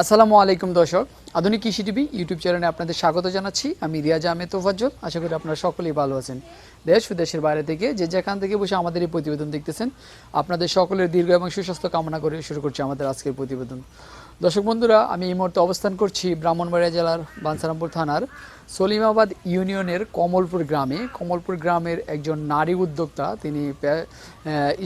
আসসালামু আলাইকুম দর্শক। আধুনিক কৃষি টিভি ইউটিউব চ্যানেলে আপনাদের স্বাগত জানাচ্ছি। আমি রিয়াজ আহমেদ তোফাজ্জল। আশা করি আপনারা সকলেই ভালো আছেন। দেশ ও দেশের বাইরে থেকে যে যেখান থেকে বসে আমাদের এই প্রতিবেদন দেখতেছেন, আপনাদের সকলের দীর্ঘ এবং সুস্বাস্থ্য কামনা করে শুরু করছি আমাদের আজকের প্রতিবেদন। দর্শক বন্ধুরা, আমি এই মুহূর্তে অবস্থান করছি ব্রাহ্মণবাড়িয়া জেলার বানসারামপুর থানার সলিমাবাদ ইউনিয়নের কমলপুর গ্রামে, কমলপুর গ্রামের একজন নারী উদ্যোক্তা, তিনি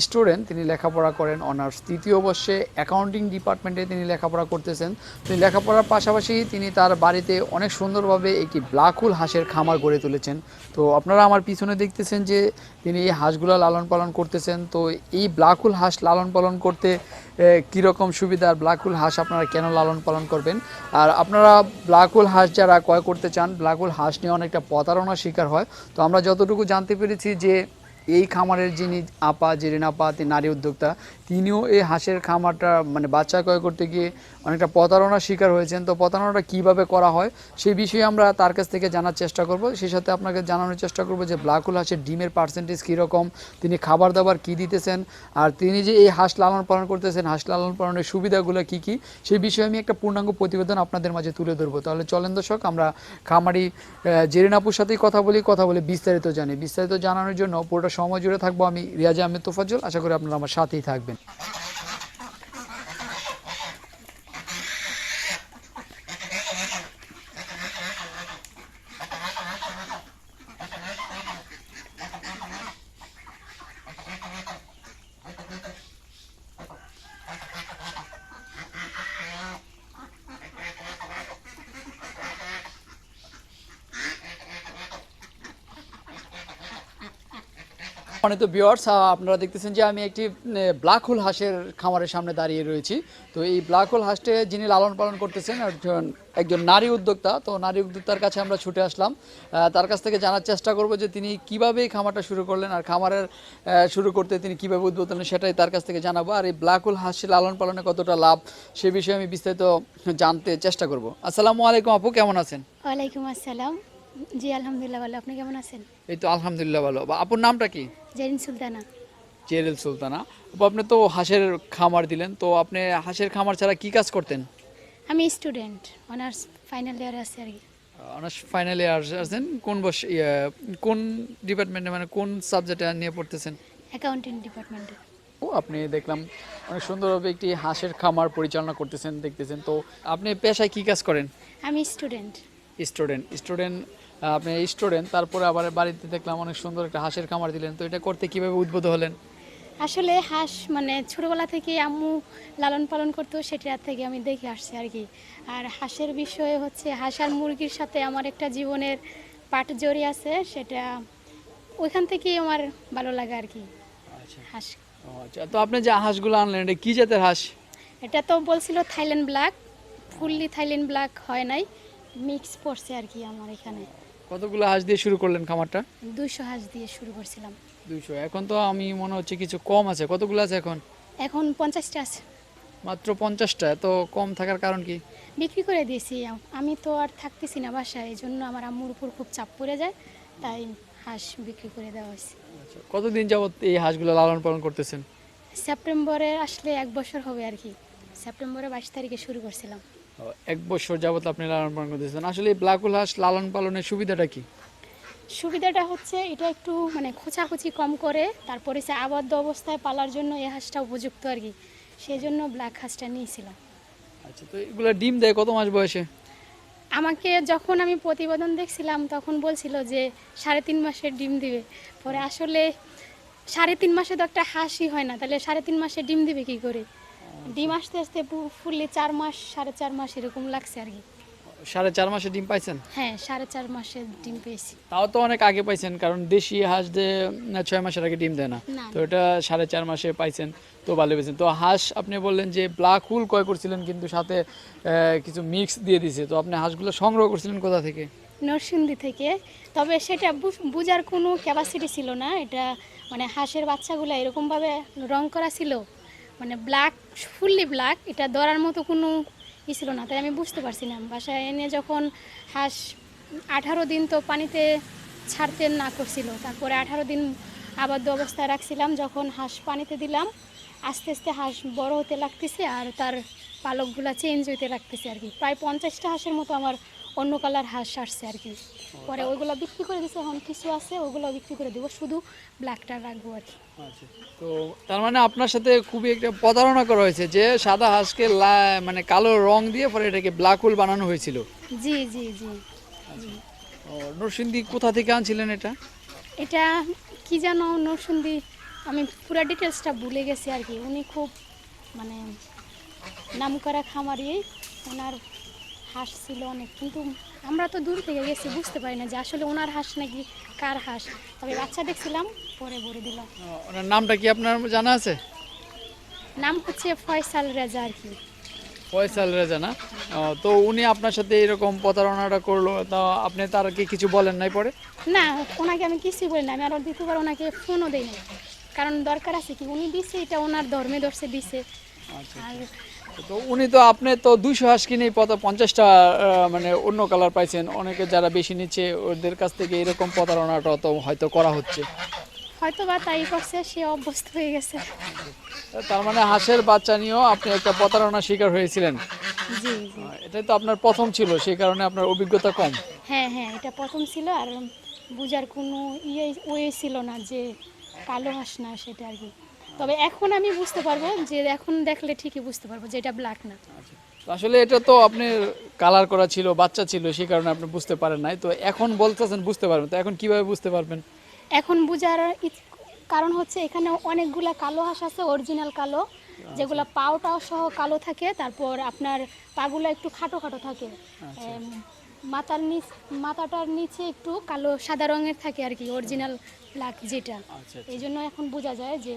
স্টুডেন্ট, তিনি লেখাপড়া করেন অনার্স তৃতীয় বর্ষে। অ্যাকাউন্টিং ডিপার্টমেন্টে তিনি লেখাপড়া করতেছেন। তিনি লেখাপড়ার পাশাপাশি তিনি তার বাড়িতে অনেক সুন্দরভাবে একটি ব্লাকুল হাঁসের খামার গড়ে তুলেছেন। তো আপনারা আমার পিছনে দেখতেছেন যে তিনি এই হাঁসগুলো লালন পালন করতেছেন। তো এই ব্লাকুল হাঁস লালন পালন করতে কীরকম সুবিধা? আর হাঁস আপনারা কেন লালন পালন করবেন? আর আপনারা ব্লাকুল হাঁস যারা ক্রয় করতে চান ব্লাকুল হাঁস নিয়ে অনেকটা প্রতারণার শিকার হয়। তো আমরা যতটুকু জানতে পেরেছি যে এই খামারের যিনি আপা জেরিন আপা তিনি নারী উদ্যোক্তা তিনিও এই হাঁসের খামারটা মানে বাচ্চা ক্রয় করতে গিয়ে অনেকটা প্রতারণার শিকার হয়েছেন। তো প্রতারণাটা কীভাবে করা হয় সেই বিষয়ে আমরা তার কাছ থেকে জানার চেষ্টা করব। সেই সাথে আপনাকে জানানোর চেষ্টা করব যে ব্লাকুল হাঁসের ডিমের পার্সেন্টেজ কীরকম তিনি খাবার দাবার কী দিতেছেন আর তিনি যে এই হাঁস লালন পালন করতেছেন হাঁস লালন পালনের সুবিধাগুলো কী কী সেই বিষয়ে আমি একটা পূর্ণাঙ্গ প্রতিবেদন আপনাদের মাঝে তুলে ধরবো। তাহলে চলেন দর্শক আমরা খামারি আহ, জেরিন আপুর সাথেই কথা বলি কথা বলে বিস্তারিত জানি। বিস্তারিত জানানোর জন্য পুরোটা সময় জুড়ে থাকব আমি রিয়াজ আহমেদ তোফাজ্জল। আশা করি আপনারা আমার সাথেই থাকবেন। মানে তো বিয়ার্স আপনারা দেখতেছেন যে আমি একটি ব্ল্যাক হোল হাঁসের খামারের সামনে দাঁড়িয়ে রয়েছি। তো এই ব্ল্যাক হোল হাঁসটে যিনি লালন পালন করতেছেন, একজন নারী উদ্যোক্তা। তো নারী উদ্যোক্তার কাছে আমরা ছুটে আসলাম। তার কাছ থেকে জানার চেষ্টা করব যে তিনি কীভাবে এই খামারটা শুরু করলেন আর খামারের শুরু করতে তিনি কীভাবে উদ্বোধন সেটাই তার কাছ থেকে জানাব। আর এই ব্ল্যাক হোল লালন পালনে কতটা লাভ, সে বিষয়ে আমি বিস্তারিত জানতে চেষ্টা করব। আসসালামু আলাইকুম আপু, কেমন আছেন? ওয়ালাইকুম আসসালাম। জি আলহামদুলিল্লাহ ভালো। আপনি কেমন আছেন? এই তো আলহামদুলিল্লাহ ভালো। বা আপুর নামটা কি? জেরিন সুলতানা। চেরেল সুলতানা। আপু আপনি তো হাঁসের খামার দিলেন তো আপনি হাঁসের খামার ছাড়া কি কাজ করতেন? আমি স্টুডেন্ট অনার্স ফাইনাল ইয়ারে আছি আর কি। অনার্স ফাইনাল ইয়ার আছেন কোন বর্ষ ইয়ে, কোন ডিপার্টমেন্টে মানে কোন সাবজেক্টে নিয়ে পড়তেছেন? অ্যাকাউন্টিং ডিপার্টমেন্টে। ও আপনি দেখলাম অনেক সুন্দরভাবে একটি হাঁসের খামার পরিচালনা করতেছেন দেখতেছেন। তো আপনি পেশায় কি কাজ করেন? আমি স্টুডেন্ট। স্টুডেন্ট। স্টুডেন্ট আপনি স্টুডেন্ট তারপরে আবার বাড়িতে দেখলাম অনেক সুন্দর একটা হাঁসের খামার দিলেন। তো এটা করতে কীভাবে উদ্বুদ্ধ হলেন? আসলে হাঁস মানে ছোটোবেলা থেকে আম্মু লালন পালন করতো সেটা থেকে আমি দেখে আসছি আর কি। আর হাঁসের বিষয়ে হচ্ছে হাঁস আর মুরগির সাথে আমার একটা জীবনের পাট জড়িয়ে আছে সেটা ওইখান থেকেই আমার ভালো লাগে আর কি আচ্ছা। হাঁস। আচ্ছা তো আপনি যে হাঁসগুলো আনলেন এটা কী জাতের হাঁস? এটা তো বলছিল Thailand black fully Thailand black হয় নাই মিক্স পড়ছে আর কি আমার এখানে। কতগুলো হাঁস দিয়ে শুরু করলেন খামারটা? দুইশো হাঁস দিয়ে শুরু করছিলাম। দুইশো। এখন তো আমি মনে হচ্ছে কিছু কম আছে। কতগুলো আছে এখন? এখন পঞ্চাশটা আছে। মাত্র পঞ্চাশটা। এত কম থাকার কারণ কি? বিক্রি করে দিয়েছি। আমি তো আর থাকতেছি না বাসায়। এই জন্য আমার আম্মুর উপর খুব চাপ পড়ে যায়। তাই হাঁস বিক্রি করে দেওয়া হয়েছে। আচ্ছা, কতদিন যাবত এই হাঁসগুলো লালন পালন করতেছেন? সেপ্টেম্বরে আসলে এক বছর হবে আর কি। সেপ্টেম্বরে বাইশ তারিখে শুরু করছিলাম। এক বছর যাবত আপনি লালন পালন করতেছেন। আসলে ব্ল্যাকুল হাঁস লালন পালনের সুবিধাটা কি? সুবিধাটা হচ্ছে এটা একটু মানে খোঁচাখুচি কম করে তারপরে সে আবদ্ধ অবস্থায় পালার জন্য এই হাঁসটা উপযুক্ত আর কি। সেই জন্য ব্ল্যাক হাঁসটা নিয়েছিলাম। আচ্ছা তো এগুলো ডিম দেয় কত মাস বয়সে? আমাকে যখন আমি প্রতিবেদন দেখছিলাম তখন বলছিল যে সাড়ে তিন মাসের ডিম দিবে। পরে আসলে সাড়ে তিন মাসে তো একটা হাসি হয় না তাহলে সাড়ে তিন মাসে ডিম দিবে কি করে? ডিম আসতে আসতে ফুললে চার মাস সাড়ে চার মাস এরকম লাগছে আর কি। সাড়ে চার মাসে ডিম পাইছেন? হ্যাঁ সাড়ে চার মাসে ডিম পেয়েছি। তাও তো অনেক আগে পাইছেন কারণ দেশি হাঁস ছয় মাসের আগে ডিম দেয় না। তো এটা সাড়ে চার মাসে পাইছেন তো ভালো পেয়েছেন। তো হাঁস আপনি বললেন যে ব্ল্যাক হুল ক্রয় করছিলেন কিন্তু সাথে কিছু মিক্স দিয়ে দিছে। তো আপনি হাঁসগুলো সংগ্রহ করছিলেন কোথা থেকে? নরসিংদী থেকে। তবে সেটা বুঝার কোনো ক্যাপাসিটি ছিল না। এটা মানে হাঁসের বাচ্চাগুলো এরকমভাবে রং করা ছিল মানে ব্ল্যাক ফুললি ব্ল্যাক এটা ধরার মতো কোনো ই ছিল না, তাই আমি বুঝতে পারছি না। বাসায় এনে যখন হাঁস আঠারো দিন তো পানিতে ছাড়তে না করছিল, তারপরে আঠারো দিন আবদ্ধ অবস্থায় রাখছিলাম, যখন হাঁস পানিতে দিলাম, আস্তে আস্তে হাঁস বড় হতে লাগতেছে আর তার পালকগুলো চেঞ্জ হইতে রাখতেছি আর কি। প্রায় পঞ্চাশটা হাঁসের মতো আমার অন্য কালার হাঁস আসছে আর কি। পরে ওইগুলো বিক্রি করে দিছে এখন কিছু আছে ওগুলো বিক্রি করে দেবো শুধু ব্ল্যাকটা রাখব আর কি। আচ্ছা তো তার মানে আপনার সাথে খুবই একটা প্রতারণা করা হয়েছে যে সাদা হাঁসকে মানে কালো রং দিয়ে পরে এটাকে ব্ল্যাক হোল বানানো হয়েছিল। জি জি জি। ও, নরসিংদী কোথা থেকে আনছিলেন এটা? এটা কি জানো নরসুন্দি আমি পুরো ডিটেলসটা ভুলে গেছি আর কি। উনি খুব মানে নামকরা খামারি ওনার হাঁস ছিল অনেক কিন্তু আমরা তো দূর থেকে গেছি বুঝতে পারি না যে আসলে ওনার হাঁস নাকি কার হাঁস। তবে বাচ্চা দেখছিলাম পরে ভরে দিলাম। ওনার নামটা কি আপনার জানা আছে? নাম হচ্ছে ফয়সাল রেজা আর কি। ফয়সাল রেজা না? তো উনি আপনার সাথে এরকম প্রতারণাটা করল তা আপনি তার কি কিছু বলেন নাই পরে? না ওনাকে আমি কিছুই বলি না আমি আরও দ্বিতীয়বার ওনাকে ফোনও দিই না কারণ দরকার আছে কি উনি দিছে এটা ওনার ধর্মে ধরছে দিছে। আচ্ছা আর তো উনি তো আপনি তো দুইশো হাঁস কিনেই পত পঞ্চাশটা মানে অন্য কালার পাইছেন। অনেকে যারা বেশি নিচ্ছে ওদের কাছ থেকে এরকম প্রতারণাটা তো হয়তো করা হচ্ছে। হয়তো বা তাই করছে সে অভ্যস্ত হয়ে গেছে। তার মানে হাঁসের বাচ্চা নিয়েও আপনি একটা প্রতারণার শিকার হয়েছিলেন? জি এটাই তো আপনার প্রথম ছিল সেই কারণে আপনার অভিজ্ঞতা কম। হ্যাঁ হ্যাঁ এটা প্রথম ছিল আর বুঝার কোনো ইয়ে ওয়ে ছিল না যে কালো হাঁস না সেটা আর কি। তবে এখন আমি বুঝতে পারব যে এখন দেখলে ঠিকই বুঝতে পারব যে এটা ব্ল্যাক না। তো আসলে এটা তো আপনি কালার করা ছিল বাচ্চা ছিল সেই কারণে আপনি বুঝতে পারেন নাই। তো এখন বলতেছেন বুঝতে পারবেন তো এখন কীভাবে বুঝতে পারবেন? এখন বুঝার কারণ হচ্ছে এখানে অনেকগুলা কালো হাঁস আছে অরিজিনাল কালো যেগুলো পাওটাও সহ কালো থাকে তারপর আপনার পাগুলো একটু খাটো খাটো থাকে। মাথার নিচ মাথাটার নিচে একটু কালো সাদা রঙের থাকে আর কি অরিজিনাল ব্ল্যাক যেটা। আচ্ছা এই জন্য এখন বোঝা যায় যে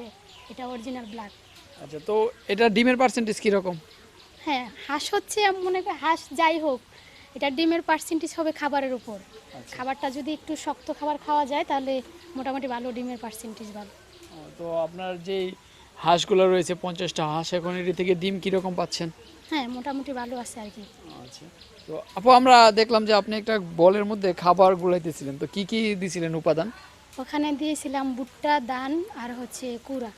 এটা অরিজিনাল ব্ল্যাক আচ্ছা তো এটা ডিমের পার্সেন্টেজ কীরকম? হ্যাঁ হাঁস হচ্ছে মনে করি হাঁস যাই হোক এটা ডিমের পার্সেন্টেজ হবে খাবারের উপর। খাবারটা যদি একটু শক্ত খাবার খাওয়া যায় তাহলে মোটামুটি ভালো ডিমের পার্সেন্টেজ ভালো। তো আপনার যেই হাঁসগুলো রয়েছে পঞ্চাশটা হাঁস এখন এটি থেকে ডিম কীরকম পাচ্ছেন? হ্যাঁ মোটামুটি ভালো আছে আর কি। আচ্ছা। তো আপু আমরা দেখলাম যে আপনি একটা বলের মধ্যে খাবার গুলাইতেছিলেন। তো কি কি দিছিলেন উপাদান? ওখানে দিয়েছিলাম ভুট্টা দান আর হচ্ছে কুড়া।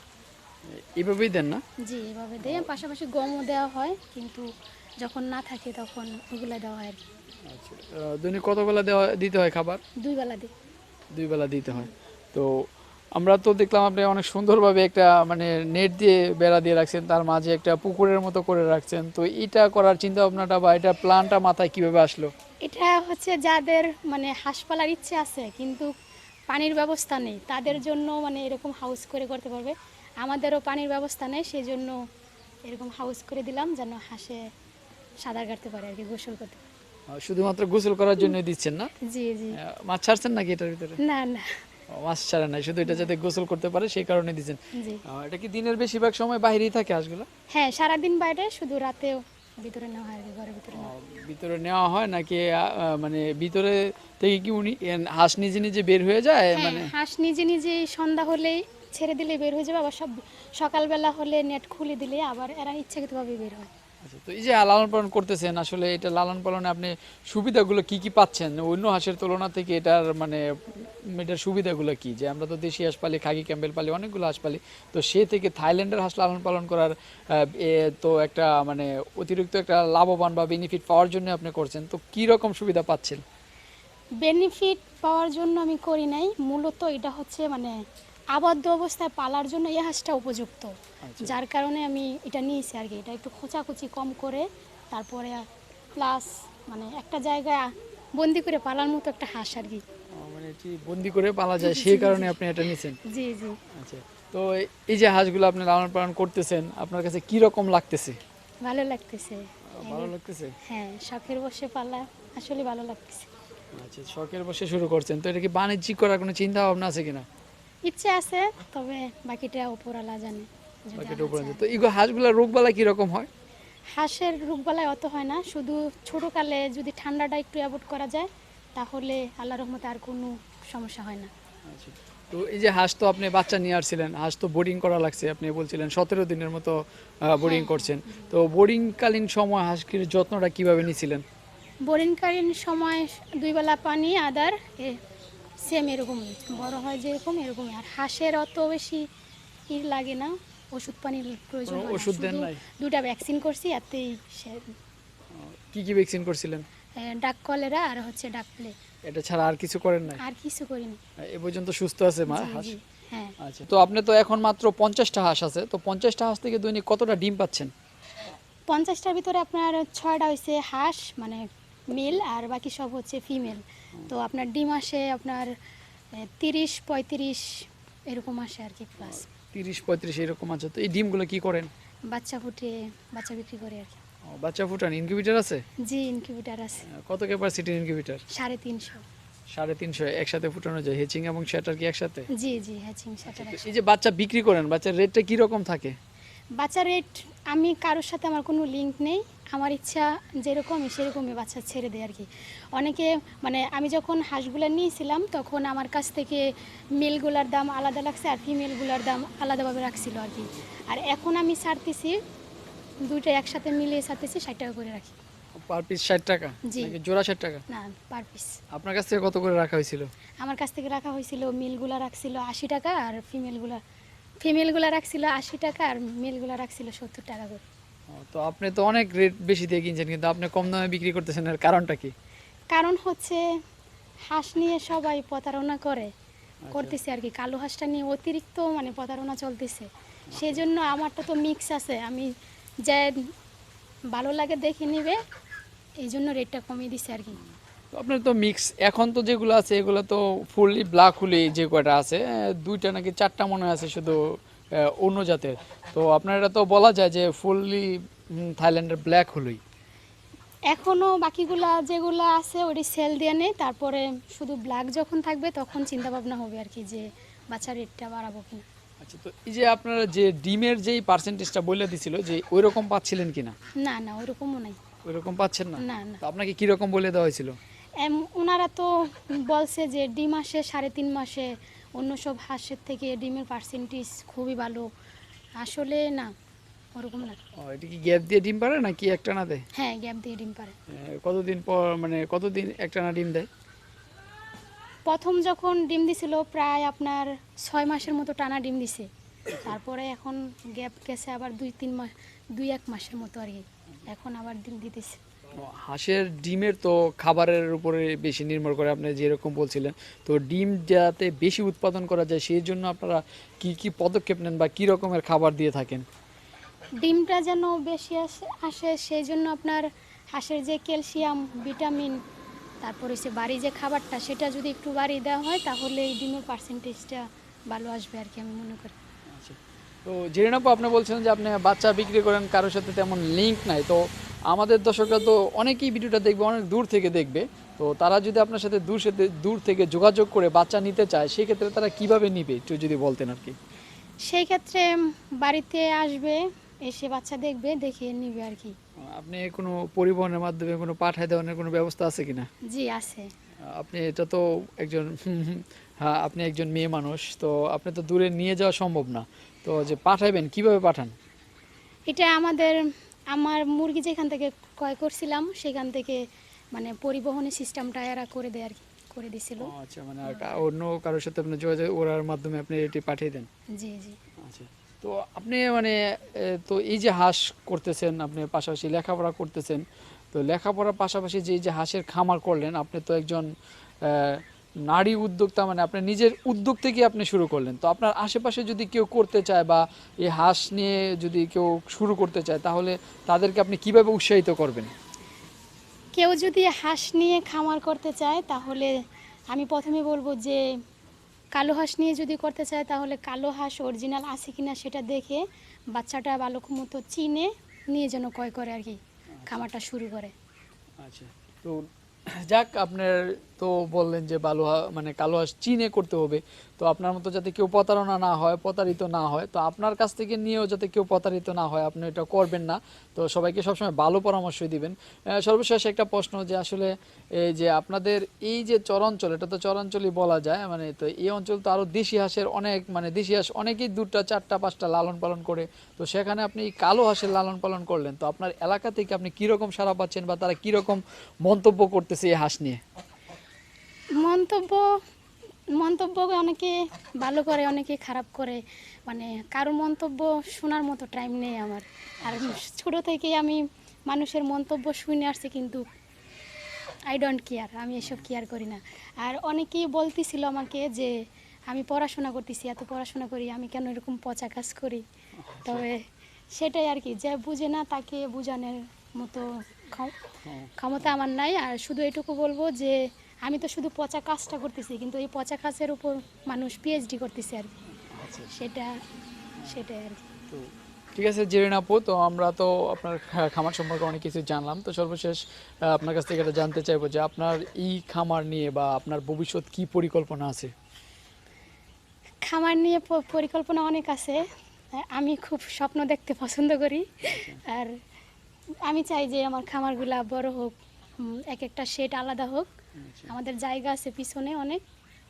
এইভাবেই দেন না? জি এভাবে দিয়ে পাশাপাশি গমও দেওয়া হয় কিন্তু যখন না থাকে তখন ওগুলো দেওয়া হয়। আচ্ছা দৈনিক কতবেলা দেওয়া দিতে হয় খাবার? দুই বেলা দিই। দুই বেলা দিতে হয়। তো আমরা তো দেখলাম আপনি অনেক সুন্দরভাবে একটা মানে নেট দিয়ে বেড়া দিয়ে রাখছেন তার মাঝে একটা পুকুরের মতো করে রাখছেন। তো এটা করার চিন্তা ভাবনাটা বা এটা প্ল্যানটা মাথায় কীভাবে আসলো? এটা হচ্ছে যাদের মানে হাঁস পালার ইচ্ছে আছে কিন্তু পানির ব্যবস্থা নেই তাদের জন্য মানে এরকম হাউস করে করতে পারবে। আমাদেরও পানির ব্যবস্থা নেই সেই জন্য এরকম হাউস করে দিলাম যেন হাঁসে সাঁতার কাটতে পারে আর কি গোসল করতে পারে। শুধুমাত্র গোসল করার জন্য দিচ্ছেন না? জি জি। মাছ ছাড়ছেন নাকি এটার ভিতরে? না না। মাছ নাই শুধু এটা যাতে গোসল করতে পারে সেই কারণে দিচ্ছেন। এটা কি দিনের বেশিরভাগ সময় বাইরেই থাকে হাঁসগুলো? হ্যাঁ সারাদিন বাইরে শুধু রাতেও ভিতরে নেওয়া হয় ঘরের ভিতরে ভিতরে নেওয়া হয় নাকি মানে ভিতরে থেকে কি উনি হাঁস নিজে নিজে বের হয়ে যায় হ্যাঁ মানে? হাঁস নিজে নিজে সন্ধ্যা হলেই ছেড়ে দিলে বের হয়ে যাবে আবার সব সকালবেলা হলে নেট খুলে দিলে আবার এরা ইচ্ছাকৃতভাবে বের হয়। আচ্ছা, তো এই যে লালন পালন করতেছেন আসলে এটা লালন পালনে আপনি সুবিধাগুলো কি কি পাচ্ছেন? অন্য হাঁসের তুলনা থেকে এটার মানে এটার সুবিধাগুলো কি? যে আমরা তো দেশি হাঁস পালি খাকি ক্যাম্বেল পালি অনেকগুলো হাঁস পালি তো সে থেকে থাইল্যান্ডের হাঁস লালন পালন করার তো একটা মানে অতিরিক্ত একটা লাভবান বা বেনিফিট পাওয়ার জন্য আপনি করছেন তো কি রকম সুবিধা পাচ্ছেন? বেনিফিট পাওয়ার জন্য আমি করি নাই। মূলত এটা হচ্ছে মানে আবদ্ধ অবস্থায় পালার জন্য এই হাঁসটা উপযুক্ত। আচ্ছা। যার কারণে আমি এটা নিয়েছি আর কি। এটা একটু খোঁচাখুচি কম করে তারপরে প্লাস মানে একটা জায়গায় বন্দি করে পালার মতো একটা হাঁস আর কি। মানে এটি বন্দি করে পালা যায় সেই কারণে আপনি এটা নিয়েছেন? জি জি। আচ্ছা। তো এই যে হাঁসগুলো আপনি লালন পালন করতেছেন আপনার কাছে কি রকম লাগতেছে? ভালো লাগতেছে। ভালো লাগতেছে? হ্যাঁ শখের বসে পালা আসলে ভালো লাগতেছে। আচ্ছা শখের বসে শুরু করছেন। তো এটা কি বাণিজ্যিক করার কোনো চিন্তা ভাবনা আছে কিনা? ইচ্ছে আছে তবে বাকিটা উপরালা জানে বাকিটা তো এগুলো হাঁসগুলোর রোগবালা কীরকম হয়? হাঁসের রোগবালাই অত হয় না শুধু ছোটোকালে যদি ঠান্ডাটা একটু অ্যাভয়েড করা যায় তাহলে আল্লাহ রহমতে আর কোনো সমস্যা হয় না। আচ্ছা। তো এই যে হাঁস তো আপনি বাচ্চা নিয়ে আসছিলেন হাঁস তো বোর্ডিং করা লাগছে আপনি বলছিলেন সতেরো দিনের মতো বোর্ডিং করছেন। তো বোর্ডিংকালীন সময় হাঁসকির যত্নটা কীভাবে নিয়েছিলেন বোরিংকালীন সময় দুই বেলা পানি আদার সেম এরকমই বড় হয় যেরকম এরকমই। আর হাঁসের অত বেশি ই লাগে না ওষুধ পানির প্রয়োজন না। ওষুধ দেন নাই? দুটা ভ্যাকসিন করছি এতেই কি কি ভ্যাকসিন করছিলেন? ডাক কলেরা আর হচ্ছে ডাক প্লে এটা ছাড়া আর কিছু করেন নাই? আর কিছু করিনি। এ পর্যন্ত সুস্থ আছে মা হাঁস? হ্যাঁ। আচ্ছা তো আপনি তো এখন মাত্র পঞ্চাশটা হাঁস আছে তো পঞ্চাশটা হাঁস থেকে দৈনিক কতটা ডিম পাচ্ছেন? পঞ্চাশটার ভিতরে আপনার ছয়টা হয়েছে হাঁস মানে মেল আর বাকি সব হচ্ছে ফিমেল তো আপনার ডিম আসে আপনার তিরিশ পঁয়ত্রিশ এরকম আসে আর কি প্লাস তিরিশ পঁয়ত্রিশ এরকম আছে। তো এই ডিমগুলো কি করেন? বাচ্চা ফুটিয়ে বাচ্চা বিক্রি করে আর কি। বাচ্চা ফুটান। ইনকিউবেটার আছে? জি ইনকিউবেটার আছে। কত ক্যাপাসিটির ইনকিউবেটার? সাড়ে তিনশো। সাড়ে তিনশো একসাথে ফুটানো যায়। হেচিং এবং সেটার কি একসাথে? জি জি হ্যাচিং সেটার তো এই যে বাচ্চা বিক্রি করেন বাচ্চার রেটটা কি রকম থাকে? বাচ্চা রেট আমি কারোর সাথে আমার কোনো লিঙ্ক নেই। আমার ইচ্ছা যেরকমই সেরকমই বাচ্চা ছেড়ে দেয় আর কি অনেকে মানে আমি যখন হাঁসগুলো নিয়েছিলাম তখন আমার কাছ থেকে মেলগুলার দাম আলাদা লাগছে আর ফিমেলগুলার দাম আলাদাভাবে রাখছিল আর কি আর এখন আমি ছাড়তেছি দুইটা একসাথে মিলিয়ে ছাড়তেছি ষাট টাকা করে রাখি। পার পিস ষাট টাকা? জি। জোড়া ষাট টাকা? না পার পিস আপনার কাছ থেকে কত করে রাখা হয়েছিল? আমার কাছ থেকে রাখা হয়েছিল মিলগুলা রাখছিল আশি টাকা আর ফিমেলগুলা ফিমেলগুলা রাখছিল আশি টাকা আর মেলগুলা রাখছিল সত্তর টাকা করে। তো আপনি তো অনেক রেট বেশি দিয়ে কিনছেন কিন্তু আপনি কম দামে বিক্রি করতেছেন এর কারণটা কি? কারণ হচ্ছে হাঁস নিয়ে সবাই প্রতারণা করে করতেছে আর কি। কালো হাঁসটা নিয়ে অতিরিক্ত মানে প্রতারণা চলতেছে। সেই জন্য আমারটা তো মিক্স আছে। আমি যে ভালো লাগে দেখে নিবে এই জন্য রেটটা কমিয়ে দিছে আর কি। আপনার তো মিক্স এখন তো যেগুলো আছে এগুলো তো ফুললি ব্ল্যাক হুলি যে কয়টা আছে দুইটা নাকি চারটা মনে আছে শুধু অন্য জাতের। তো আপনার এটা তো বলা যায় যে ফুললি থাইল্যান্ডের ব্ল্যাক হুলি। এখনও বাকিগুলা যেগুলো আছে ওটি সেল দিয়ে নেই। তারপরে শুধু ব্ল্যাক যখন থাকবে তখন চিন্তা ভাবনা হবে আর কি যে বাচ্চার রেটটা বাড়াবো কিনা। আচ্ছা তো এই যে আপনারা যে ডিমের যেই পার্সেন্টেজটা বলে দিছিল যে ওই রকম পাচ্ছিলেন কিনা? না না ওইরকমও নাই। ওই রকম পাচ্ছেন না? না না। তো আপনাকে কি রকম বলে দেওয়া হয়েছিল? ওনারা তো বলছে যে ডিম মাসে সাড়ে তিন মাসে অন্য সব হাঁসের থেকে ডিমের পার্সেন্টেজ খুবই ভালো। আসলে না ওরকম না। ও, এটা কি গ্যাপ দিয়ে ডিম পারে নাকি একটা না দেয়? হ্যাঁ গ্যাপ দিয়ে ডিম পারে কতদিন পর মানে কতদিন একটা না ডিম দেয়? প্রথম যখন ডিম দিছিল প্রায় আপনার ছয় মাসের মতো টানা ডিম দিছে। তারপরে এখন গ্যাপ গেছে আবার দুই তিন মাস দুই এক মাসের মতো আর কি। এখন আবার ডিম দিতেছে। হাঁসের ডিমের তো খাবারের উপরে বেশি নির্ভর করে, আপনি যেরকম বলছিলেন। তো ডিম যাতে বেশি উৎপাদন করা যায়, সেই জন্য আপনারা কি কি পদক্ষেপ নেন বা কি রকমের খাবার দিয়ে থাকেন? ডিমটা যেন বেশি আসে আসে, সেই জন্য আপনার হাঁসের যে ক্যালসিয়াম, ভিটামিন, তারপরে সে বাড়ি যে খাবারটা, সেটা যদি একটু বাড়িয়ে দেওয়া হয়, তাহলে এই ডিমের পার্সেন্টেজটা ভালো আসবে আর কি আমি মনে করি। তো জেনে আপনি বলছেন যে আপনি বাচ্চা বিক্রি করেন কারোর সাথে তেমন লিঙ্ক নাই। তো আমাদের দর্শকরা তো অনেকেই ভিডিওটা দেখবে অনেক দূর থেকে দেখবে। তো তারা যদি আপনার সাথে দূর সাথে দূর থেকে যোগাযোগ করে বাচ্চা নিতে চায় সেক্ষেত্রে তারা কীভাবে নিবে? একটু যদি বলতেন আর কি। সেই ক্ষেত্রে বাড়িতে আসবে এসে বাচ্চা দেখবে দেখে নিবে আর কি। আপনি কোনো পরিবহনের মাধ্যমে কোনো পাঠায় দেওয়ার কোনো ব্যবস্থা আছে কিনা? জি আছে। আপনি এটা তো একজন হ্যাঁ আপনি একজন মেয়ে মানুষ তো আপনি তো দূরে নিয়ে যাওয়া সম্ভব না। তো যে পাঠাবেন কীভাবে পাঠান? এটা আমাদের আমার মুরগি যেখান থেকে ক্রয় করছিলাম সেখান থেকে মানে পরিবহনের সিস্টেমটা এরা করে দেয় আর কি করে দিছিল। আচ্ছা মানে অন্য কারোর সাথে আপনি যোগাযোগ ওরার মাধ্যমে আপনি এটি পাঠিয়ে দেন? জি জি। আচ্ছা তো আপনি মানে তো এই যে হাঁস করতেছেন আপনি পাশাপাশি লেখাপড়া করতেছেন তো লেখাপড়ার পাশাপাশি যে যে হাঁসের খামার করলেন আপনি তো একজন নারী উদ্যোক্তা মানে আপনি নিজের উদ্যোগ থেকে আপনি শুরু করলেন। তো আপনার আশেপাশে যদি কেউ করতে চায় বা এই হাঁস নিয়ে যদি কেউ শুরু করতে চায় তাহলে তাদেরকে আপনি কীভাবে উৎসাহিত করবেন? কেউ যদি হাঁস নিয়ে খামার করতে চায় তাহলে আমি প্রথমে বলব যে কালো হাঁস নিয়ে যদি করতে চায় তাহলে কালো হাঁস অরিজিনাল আছে কিনা সেটা দেখে বাচ্চাটা ভালো মতো চিনে নিয়ে যেন ক্রয় করে আর কি খামারটা শুরু করে। আচ্ছা তো যাক আপনার তো বললেন যে বালু মানে কালো হাঁস চিনে করতে হবে। তো আপনার মতো যাতে কেউ প্রতারণা না হয়, প্রতারিত না হয়, তো আপনার কাছ থেকে নিয়েও যাতে কেউ প্রতারিত না হয়, আপনি এটা করবেন না। তো সবাইকে সবসময় ভালো পরামর্শই দিবেন। সর্বশেষ একটা প্রশ্ন যে আসলে এই যে আপনাদের এই যে চরাঞ্চল, এটা তো চরাঞ্চলই বলা যায় মানে তো এই অঞ্চল তো আরও দেশি হাঁসের অনেক মানে দেশি হাঁস অনেকেই দুটা, চারটা, পাঁচটা লালন পালন করে। তো সেখানে আপনি কালো হাঁসের লালন পালন করলেন, তো আপনার এলাকা থেকে আপনি কীরকম সাড়া পাচ্ছেন বা তারা কীরকম মন্তব্য করতেছে এই হাঁস নিয়ে? মন্তব্য মন্তব্য অনেকে ভালো করে অনেকে খারাপ করে। মানে কারও মন্তব্য শোনার মতো টাইম নেই আমার। আর ছোট থেকেই আমি মানুষের মন্তব্য শুনে আসছি কিন্তু আই ডোন্ট কেয়ার আমি এসব কেয়ার করি না। আর অনেকেই বলতেছিল আমাকে যে আমি পড়াশোনা করতেছি এত পড়াশোনা করি আমি কেন এরকম পচা কাজ করি? তবে সেটাই আর কি যে বুঝে না তাকে বোঝানোর মতো ক্ষম- ক্ষমতা আমার নাই। আর শুধু এটুকু বলব যে আমি তো শুধু পচা কাজটা করতেছি কিন্তু এই পচা কাজের উপর মানুষ পিএইচডি করতেছে আর কি। আচ্ছা সেটা সেটাই আর তো ঠিক আছে জেরিন আপু তো আমরা তো আপনার খামার সম্পর্কে অনেক কিছু জানলাম। তো সর্বশেষ আপনার কাছ থেকে এটা জানতে চাইব যে আপনার এই খামার নিয়ে বা আপনার ভবিষ্যৎ কি পরিকল্পনা আছে? খামার নিয়ে পরিকল্পনা অনেক আছে। আমি খুব স্বপ্ন দেখতে পছন্দ করি। আর আমি চাই যে আমার খামারগুলা বড় হোক এক একটা শেড আলাদা হোক। আমাদের জায়গা আছে পিছনে অনেক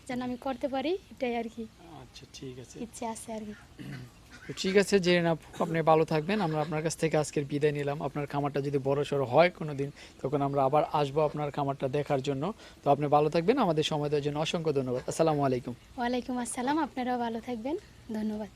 যেন আমি করতে পারি এটাই আর কি। আচ্ছা ঠিক আছে। ইচ্ছে আছে আর কি। তো ঠিক আছে জেনে আপু আপনি ভালো থাকবেন। আমরা আপনার কাছ থেকে আজকের বিদায় নিলাম। আপনার খামারটা যদি বড় সড়ো হয় কোনো দিন তখন আমরা আবার আসব আপনার খামারটা দেখার জন্য। তো আপনি ভালো থাকবেন। আমাদের সময় দেওয়ার জন্য অসংখ্য ধন্যবাদ। আসসালামু আলাইকুম। ওয়ালাইকুম আসসালাম। আপনারাও ভালো থাকবেন। ধন্যবাদ।